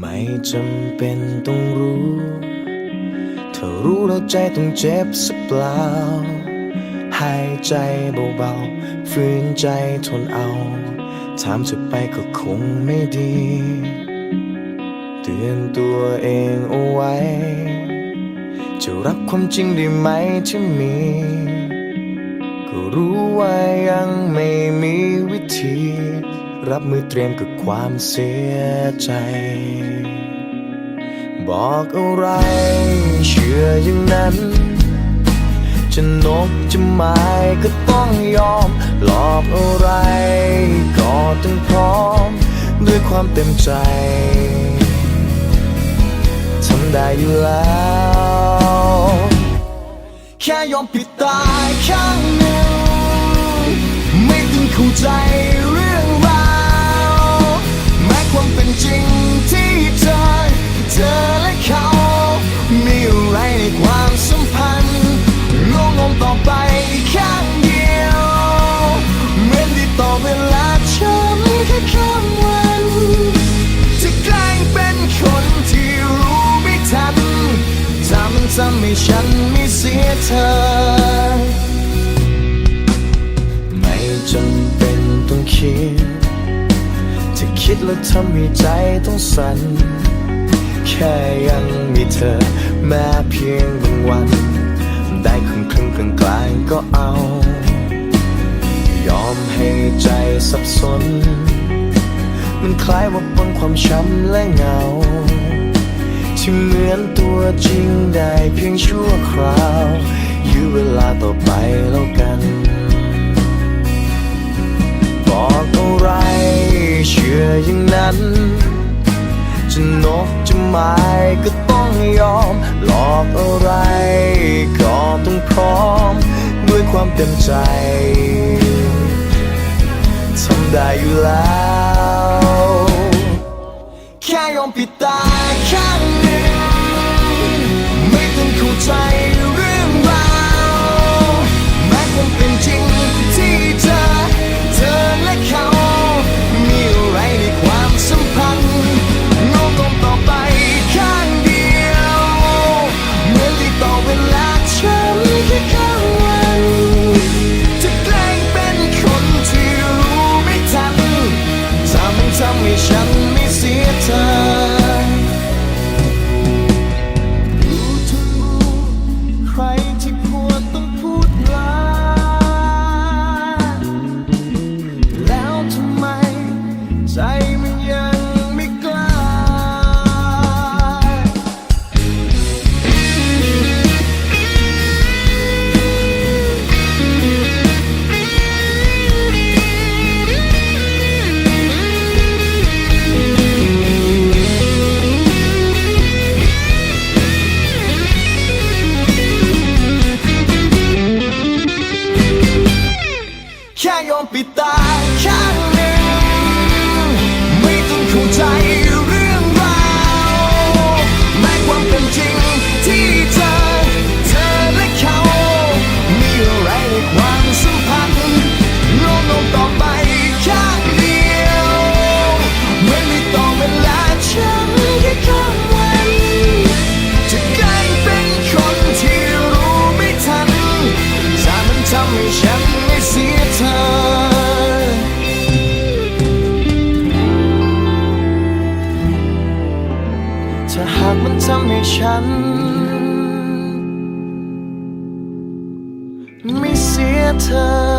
ไม่จำเป็นต้องรู้ถ้ารู้แล้วใจต้องเจ็บสักเปล่า หายใจเบาๆฝืนใจทนเอา ถามจะไปก็คงไม่ดี เตือนตัวเองเอาไว้ จะรับความจริงได้ไหมที่มี ก็รู้ว่ายังไม่มี รับมือเตรียมกับความเสียใจ บอกอะไร เชื่ออย่างนั้น จะนกจะไม้ก็ต้องยอม หลอกอะไร ก็ต้องพร้อม ด้วยความเต็มใจทำได้อยู่แล้ว แค่ยอมปิดตาข้างหนึ่งไม่ต้องเข้าใจ ให้ฉันไม่เสียเธอ ไม่จำเป็นต้องคิดถ้าคิดแล้วทำให้ใจต้องสั่น แค่ยังมีเธอ แม้เพียงบางวัน ได้ครึ่งครึ่งกลางกลางๆก็เอา ยอมให้ใจสับสน มันคล้ายว่าปนความช้ำและเหงา ที่เหมือนตัวจริงได้เพียงชั่วคราวยื้อเวลาต่อไปแล้วกัน บอกอะไรเชื่ออย่างนั้น จะนกจะไม้ก็ต้องยอม หลอกอะไรก็ต้องพร้อม ด้วยความเต็มใจทำได้อยู่แล้ว แค่ยอมปิดตาข้า เข้าใจ ใเข้าใจเรื่องราวแม้ความเป็นจริงที่เธอ เธอและเขา มีอะไรในความสัมพันธ์ลงงงต่อไปข้างเดียวไม่มีต่อเวลาฉันแค่ข้ามวันจะกล้งเป็นคนที่รู้ไม่ทันถ้ามันทำให้ฉัน ถ้าหากมันทำให้ฉัน ไม่เสียเธอ